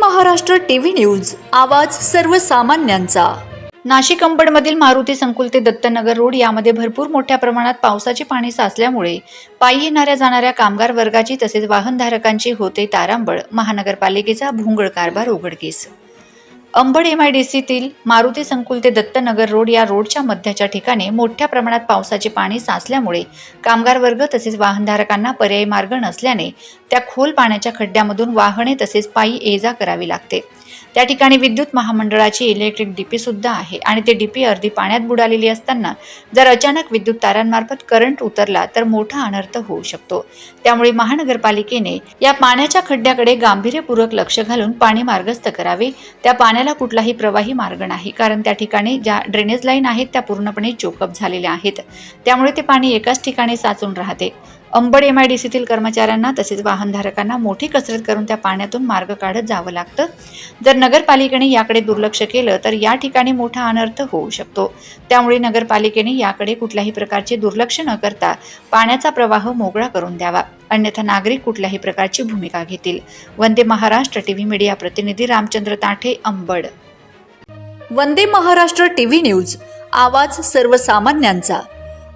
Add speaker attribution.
Speaker 1: Maharashtra TV news आवाज सर्वसामान्यांचा. नाशिक अंबडमधील मारुती संकुल ते दत्तनगर रोड यामध्ये भरपूर मोठ्या प्रमाणात पावसाचे पाणी साचल्यामुळे पायी येणाऱ्या जाणाऱ्या कामगार वर्गाची तसेच वाहनधारकांची होते तारांबळ महानगरपालिकेचा भोंगळ कारभार उघडकीस. अंबड एम आय डी सीतील मारुती संकुल ते दत्तनगर रोड या रोडच्या मध्याच्या ठिकाणी मोठ्या प्रमाणात पावसाचे पाणी साचल्यामुळे कामगार वर्ग तसेच वाहनधारकांना पर्यायी मार्ग नसल्याने त्या खोल पाण्याच्या खड्ड्यामधून वाहने तसेच पायी ये जा करावी लागते. त्या ठिकाणी विद्युत महामंडळाची इलेक्ट्रिक डीपी सुद्धा आहे आणि ते डीपी अर्धी पाण्यात बुडालेली असताना जर अचानक विद्युत तारांमार्फत करंट उतरला तर मोठा अनर्थ होऊ शकतो. त्यामुळे महानगरपालिकेने या पाण्याच्या खड्ड्याकडे गांभीर्यपूर्वक लक्ष घालून पाणी मार्गस्थ करावे. त्या पाण्या पाण्याला कुठलाही प्रवाही मार्ग नाही कारण त्या ठिकाणी ज्या ड्रेनेज लाईन आहेत त्या पूर्णपणे चोकअप झालेल्या आहेत. त्यामुळे ते पाणी एकाच ठिकाणी साचून राहते. अंबड एम आय डी सीतील कर्मचाऱ्यांना तसेच वाहनधारकांना मोठी कसरत करून त्या पाण्यातून मार्ग काढत जावं लागतं. जर नगरपालिकेने याकडे दुर्लक्ष केलं तर या ठिकाणी मोठा अनर्थ होऊ शकतो. त्यामुळे नगरपालिकेने याकडे कुठल्याही प्रकारचे दुर्लक्ष न करता पाण्याचा प्रवाह मोकळा करून द्यावा. अन्यथा नागरिक कुठल्याही प्रकारची भूमिका घेतील. वंदे महाराष्ट्र टीव्ही मीडिया प्रतिनिधी रामचंद्र ताठे अंबड. वंदे महाराष्ट्र टीव्ही न्यूज. आवाज सर्वसामान्यांचा.